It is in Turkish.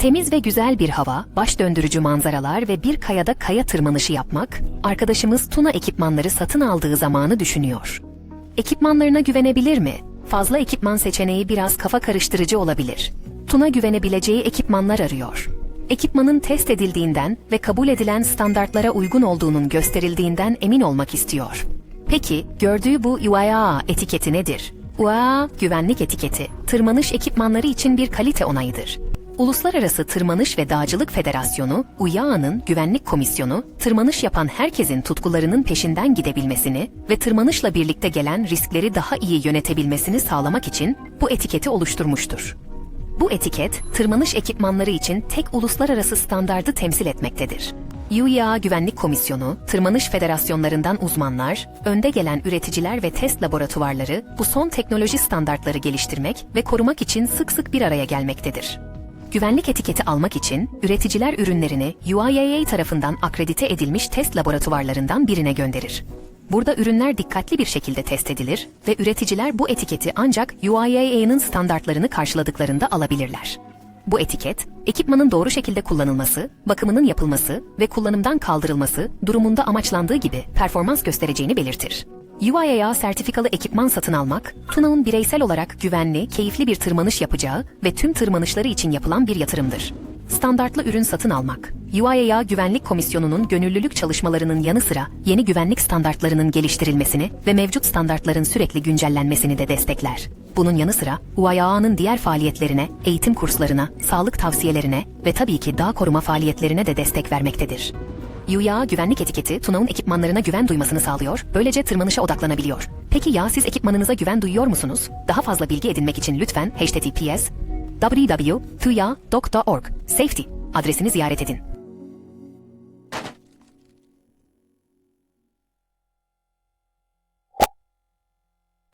Temiz ve güzel bir hava, baş döndürücü manzaralar ve bir kayada kaya tırmanışı yapmak, arkadaşımız Tuna ekipmanları satın aldığı zamanı düşünüyor. Ekipmanlarına güvenebilir mi? Fazla ekipman seçeneği biraz kafa karıştırıcı olabilir. Tuna güvenebileceği ekipmanlar arıyor. Ekipmanın test edildiğinden ve kabul edilen standartlara uygun olduğunun gösterildiğinden emin olmak istiyor. Peki, gördüğü bu UAA etiketi nedir? UAA, güvenlik etiketi, tırmanış ekipmanları için bir kalite onayıdır. Uluslararası Tırmanış ve Dağcılık Federasyonu, UYAA'nın Güvenlik Komisyonu, tırmanış yapan herkesin tutkularının peşinden gidebilmesini ve tırmanışla birlikte gelen riskleri daha iyi yönetebilmesini sağlamak için bu etiketi oluşturmuştur. Bu etiket, tırmanış ekipmanları için tek uluslararası standardı temsil etmektedir. UYA Güvenlik Komisyonu, tırmanış federasyonlarından uzmanlar, önde gelen üreticiler ve test laboratuvarları bu son teknoloji standartları geliştirmek ve korumak için sık sık bir araya gelmektedir. Güvenlik etiketi almak için üreticiler ürünlerini UIAA tarafından akredite edilmiş test laboratuvarlarından birine gönderir. Burada ürünler dikkatli bir şekilde test edilir ve üreticiler bu etiketi ancak UIAA'nın standartlarını karşıladıklarında alabilirler. Bu etiket, ekipmanın doğru şekilde kullanılması, bakımının yapılması ve kullanımdan kaldırılması durumunda amaçlandığı gibi performans göstereceğini belirtir. UIAA sertifikalı ekipman satın almak, Tuna'nın bireysel olarak güvenli, keyifli bir tırmanış yapacağı ve tüm tırmanışları için yapılan bir yatırımdır. Standartlı ürün satın almak, UIAA Güvenlik Komisyonu'nun gönüllülük çalışmalarının yanı sıra yeni güvenlik standartlarının geliştirilmesini ve mevcut standartların sürekli güncellenmesini de destekler. Bunun yanı sıra UIAA'nın diğer faaliyetlerine, eğitim kurslarına, sağlık tavsiyelerine ve tabii ki dağ koruma faaliyetlerine de destek vermektedir. UYA güvenlik etiketi Tuna'nın ekipmanlarına güven duymasını sağlıyor, böylece tırmanışa odaklanabiliyor. Peki ya siz ekipmanınıza güven duyuyor musunuz? Daha fazla bilgi edinmek için lütfen https www.tuya.org safety adresini ziyaret edin.